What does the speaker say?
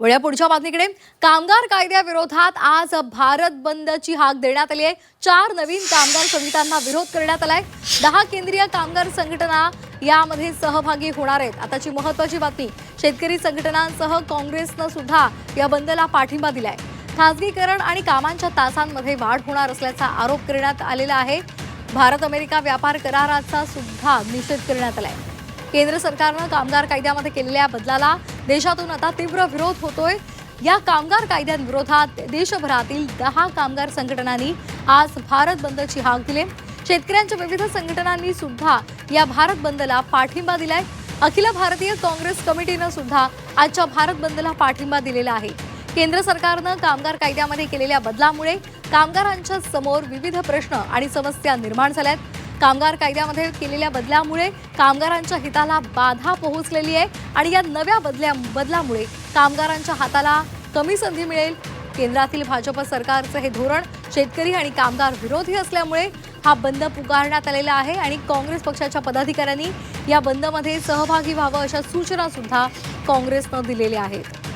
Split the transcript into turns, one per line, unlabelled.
वळ्या पुढच्या बातमीकडे कामगार कायद्याविरोधात आज भारत बंदची हाक देण्यात आली आहे. चार नवीन कामगार संघटनांना विरोध करण्यात आलाय. दहा केंद्रीय कामगार संघटना यामध्ये सहभागी होणार आहेत. आताची महत्वाची बातमी शेतकरी संघटनांसह काँग्रेसनं सुद्धा या बंदला पाठिंबा दिलाय. खासगीकरण आणि कामांच्या तासांमध्ये वाढ होणार असल्याचा आरोप करण्यात आलेला आहे. भारत अमेरिका व्यापार कराराचा सुद्धा निषेध करण्यात आलाय. केंद्र सरकारनं कामगार कायद्यामध्ये केलेल्या बदलाला देशातून आता तीव्र विरोध होतोय. या कामगार कायद्यांविरोधात देशभरातील दहा कामगार संघटनांनी आज भारत बंदची हाक दिली. शेतकऱ्यांच्या विविध संघटनांनी सुद्धा या भारत बंदला पाठिंबा दिलाय. अखिल भारतीय काँग्रेस कमिटीनं सुद्धा आजच्या भारत बंदला पाठिंबा दिलेला आहे. केंद्र सरकारनं कामगार कायद्यामध्ये केलेल्या बदलामुळे कामगारांच्या समोर विविध प्रश्न आणि समस्या निर्माण झाल्यात. कामगार कायद्यामध्ये केलेल्या बदलामुळे कामगारांच्या हिताला बाधा पोहोचलेली आहे आणि या नव्या बदल्या बदलामुळे कामगारांच्या हाताला कमी संधी मिळेल. केंद्रातील भाजप सरकारचं हे धोरण शेतकरी आणि कामगार विरोधी असल्यामुळे हा बंद पुकारण्यात आलेला आहे आणि काँग्रेस पक्षाच्या पदाधिकाऱ्यांनी या बंदमध्ये सहभागी व्हावं अशा सूचना सुद्धा काँग्रेसनं दिलेल्या आहेत.